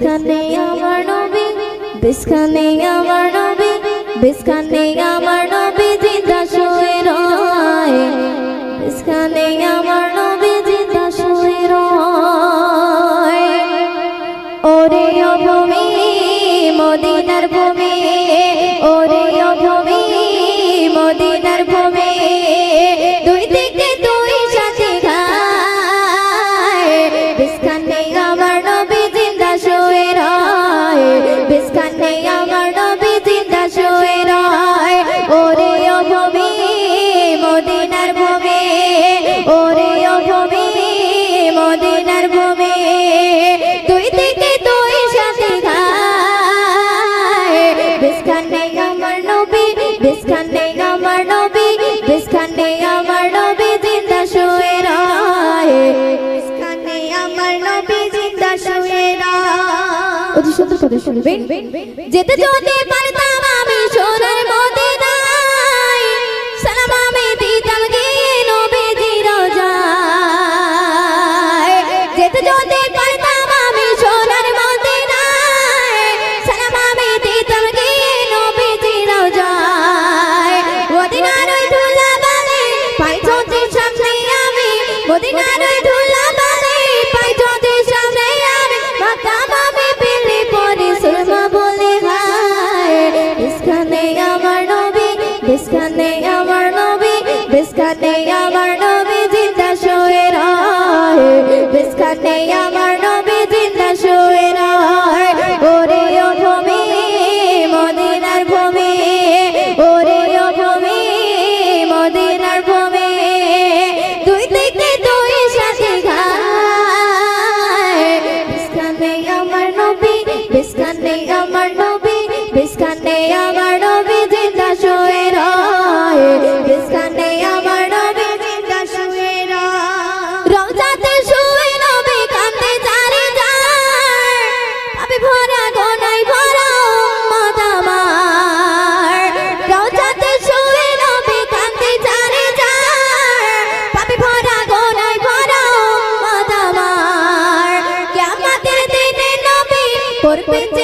বিস্কানে আমার নবী, বিস্কানে আমার নবী, বিস্কানে আমার নবী জিন্দা শুয়ে রয়। বিস্কানে আমার নবী জিন্দা শুয়ে রয়। ওরে ভূমি মদিনার ভূমি, ওরে ভূমি মদিনার ভূমি। শুনবেন যেতে যেতে পারে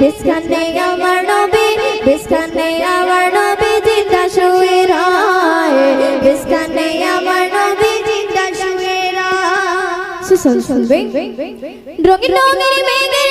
বিস্কানে আমার নবী বিস্কানে আমার নবী জিন্দা শুয়ে রায়। বিস্কানে আমার নবী জিন্দা শুয়ে রায়। শুন শুনবে। রঙিন রঙের মেঘের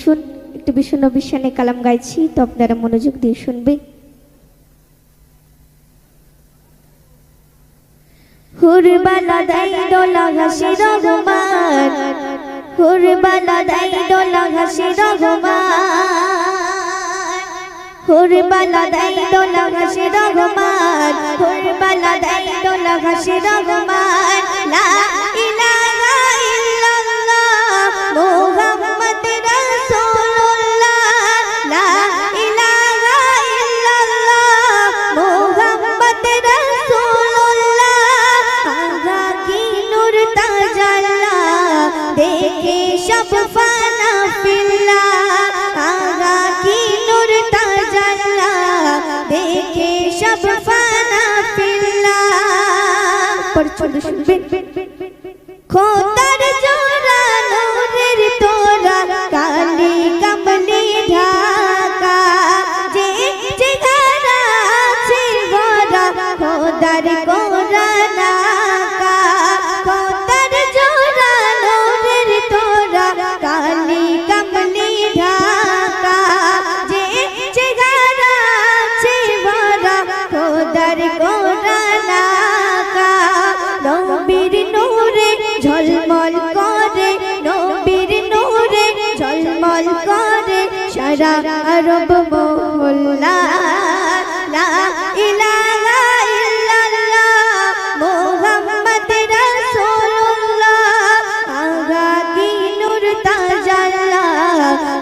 আসুন একটু বিষণ্ণ বিশ্বানে কালাম গাইছি, তো আপনারা মনোযোগ দিয়ে শুনবে। হুরবালা দাই দোলা হাসি রঘুমান হুরবালা দাই দোলা হাসি রঘুমান হুরবালা দাই দোলা হাসি রঘুমান শুনবেন খোদার জোড়া নূরের তোরা কালি ঢাকা। যে যে ঘরা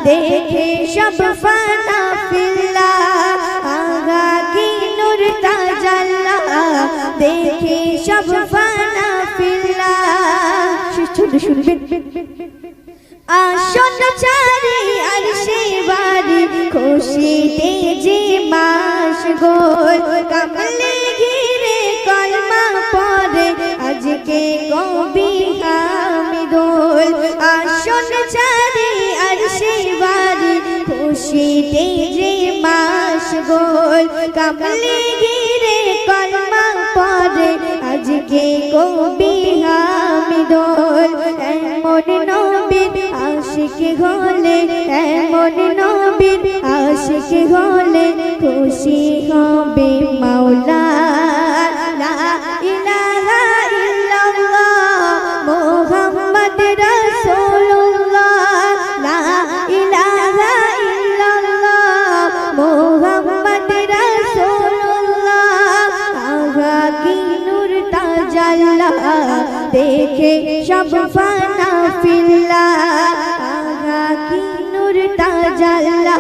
দেখে সব ফানা ফিল্লা, আগা কি নূর তাজাল্লা। দেখে সব ফানা ফিল্লা। শুনে শুনবেন আসন চারি আর সে বাড়ি, খুশিতে যে মাস গোল কমলে ঘিরে কলমা পরে, আজকে কবি হামিদুল আসন চারি খুশিতে যে মাস গোল। কমলে ঘিরে কলমা পরে, আজকে কবি হামিদুল এমন নবীর আশিক হলে, এমন নবীর আশিক হলে খুশি হবে মাওলা। লা সব ফানা ফিল্লা আগা কি নূর তাজাল্লা,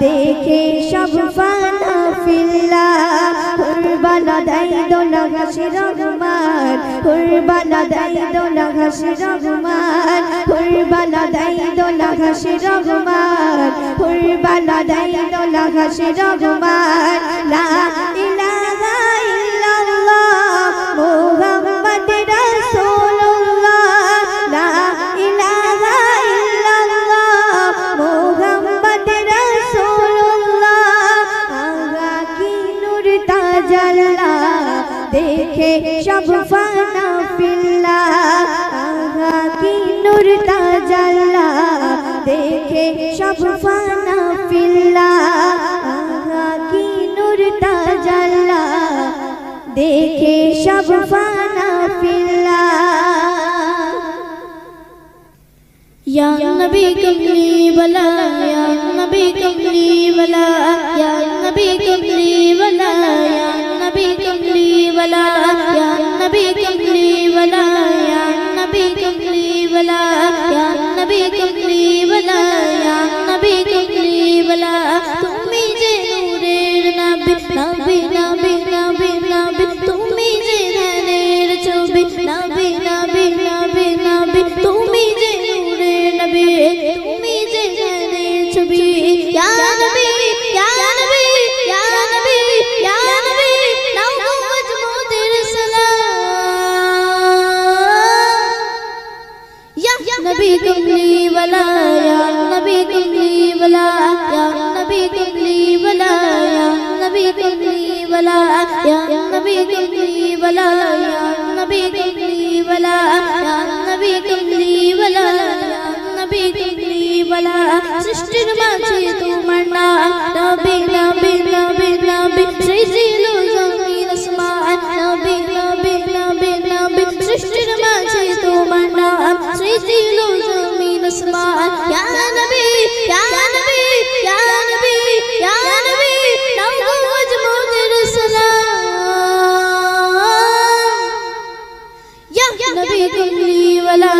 দেখে সব ফানা ফিল্লা কুরবানা দাই দোলা ঘাসে রহমান কুরবানা দাই দোলা ঘাসে রহমান কুরবানা দাই দোলা ঘাসে রহমান কুরবানা দাই দোলা ঘাসে রহমান লা নূরটা জাল্লা দেখে সব ফানা ফিল্লা কি নূরটা জাল্লা দেখে সব ফানা ফিল্লা يا نبي کملی بلا یا نبی کملی بلا یا نبی کملی بلا یا نبی کملی بلا یا نبی کملی بلا بلا یا نبی کملی بلا یا نبی کملی بلا তুমি যে নূরের নবী নবী নবী নবী নবী তুমি যে ধ্যানের ছবি নবী নবী নবী নবী তুমি সৃষ্টির মাঝে তোমার নাম। নবী নবী নবী নবী সৃজিল জমিন আসমান। নবী নবী নবী নবী, সৃষ্টির মাঝে তোমার নাম। সৃজিল জমিন আসমান। ইয়া নবী ইয়া নবী ইয়া নবী ইয়া নবী নওজ মুদের সালাম। ইয়া নবী কুমলি ওয়ালা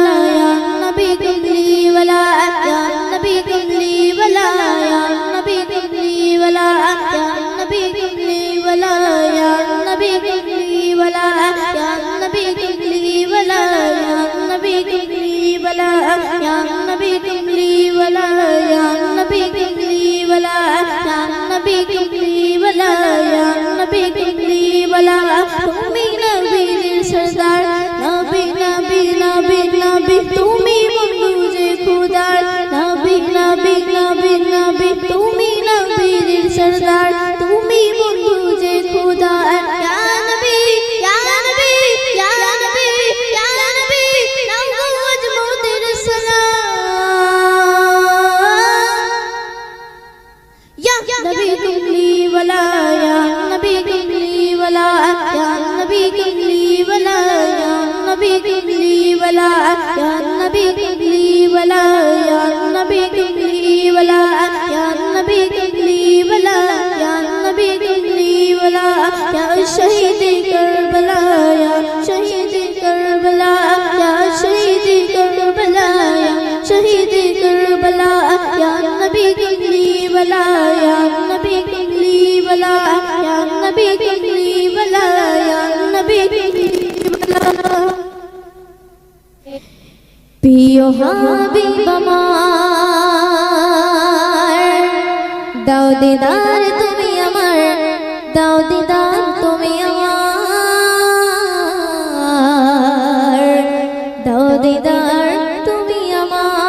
প্রিয় হাবিব আমার। দাও দিদার তুমি আমার, দাও দিদার তুমি আমার। দাও দিদার তুমি আমার।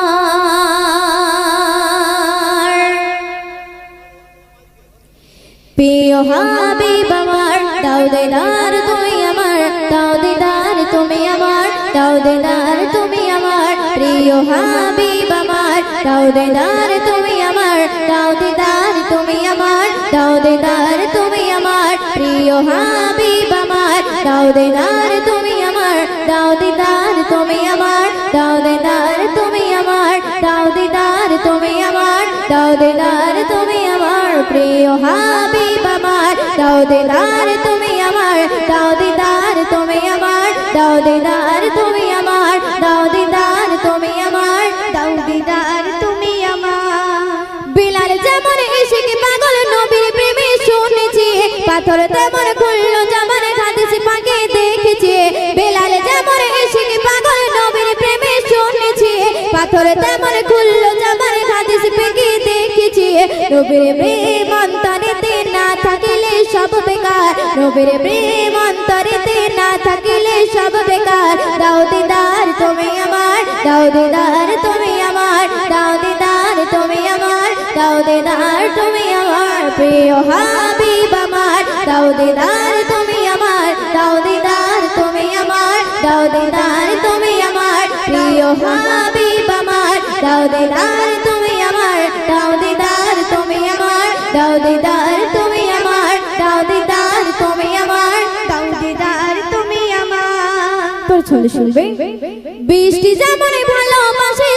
প্রিয় হাবিব আমার, দাও দিদার তুমি আমার, দাও দিদার তুমি আমার, দাও দিদার তুমি আমার। প্রিয় হাবিব আমার দাও দিদার তুমি আমার দাও দিদার তুমি আমার দাও দিদার তুমি আমার প্রিয় হাবিব আমার দাও দিদার তুমি আমার দাও দিদার তুমি আমার দাও দিদার তুমি আমার দাও দিদার তুমি আমার দাও দিদার তুমি আমার প্রিয় হাবিব আমার দাও দিদার তুমি আমার দাও দিদার তুমি আমার দাও দিদার তুমি আমার দাও দিদার তুমি আমার, দাও দিদার তুমি আমার। বিলাল যেমন ইশিক, পাগল নবীর প্রেমে শুনেছি। পাথর তেমন খুলল, যেমন হাদিস পাকে দেখেছি। বিলাল যেমন পাগল নবীর প্রেমে শুনেছি। পাথর তেমন খুলল হাদিস পাকে দেখেছি। নবীর প্রেম অন্তরেতে না থাকিলে সব বেকার। নবীর প্রেম অন্তরেতে না থাকিলে সব হাবিব আমার দাও দিদার তুমি আমার দাও দিদার তুমি আমার দাও দিদার তুমি আমার প্রিয় হাবিব আমার দাও দিদার তুমি আমার দাও দিদার তুমি আমার দাও দিদার তুমি আমার দাও দিদার তুমি আমার দাও দিদার তুমি আমার। তোর ছলে শুনবে? বৃষ্টি যেমন ভালোবাসে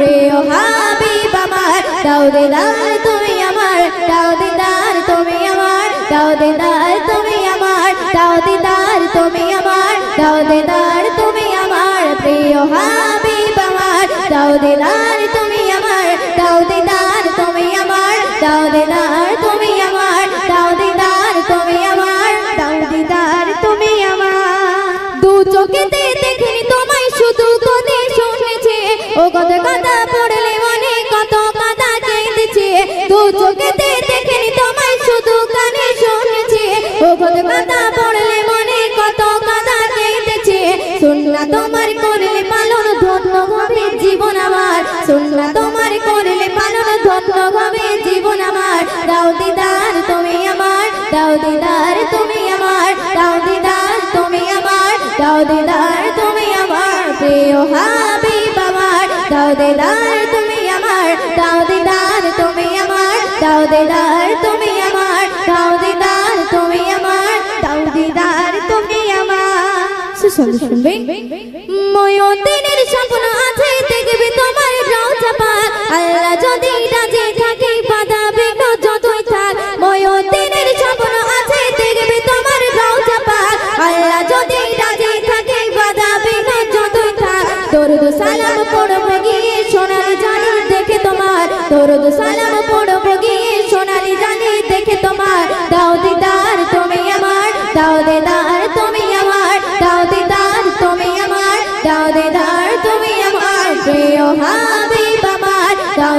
প্রিয় হাবিব আমার, দাও দিদার তুমি আমার, দাও দিদার তুমি আমার, দাও দিদার তুমি আমার, দাও দিদার তুমি আমার, দাও দিদার তুমি আমার, প্রিয় হাবিব আমার, দাও দিদার তুমি আমার, দাও দিদার তুমি আমার, দাও দিদার দু চোখে সুসন্ধ শুনবে? ময়দিনের স্বপ্ন আছে দেখবে তোমার পার আল্লাহ যদি রাজি থাকে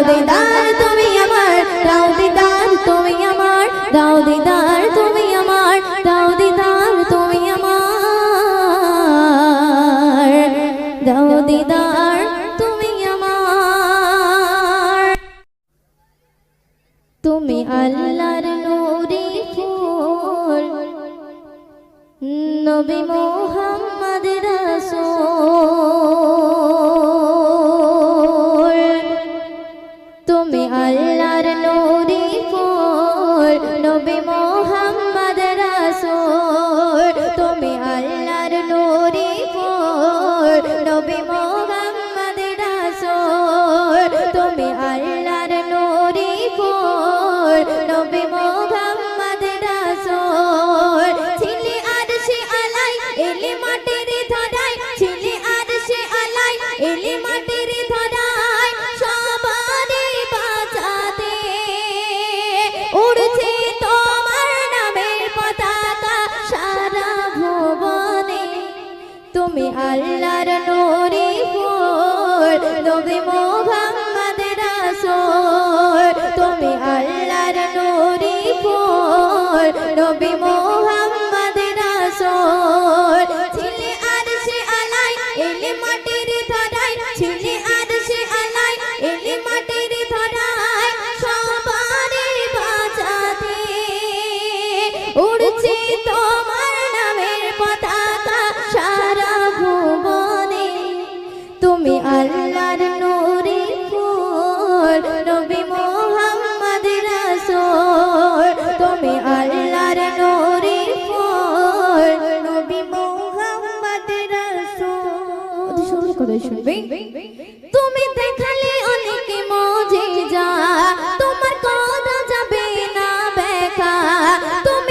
দাও দিদার তুমি আমার দাও দিদার তুমি আমার দাও দিদার। আল্লাহর নূরে ফুল নবী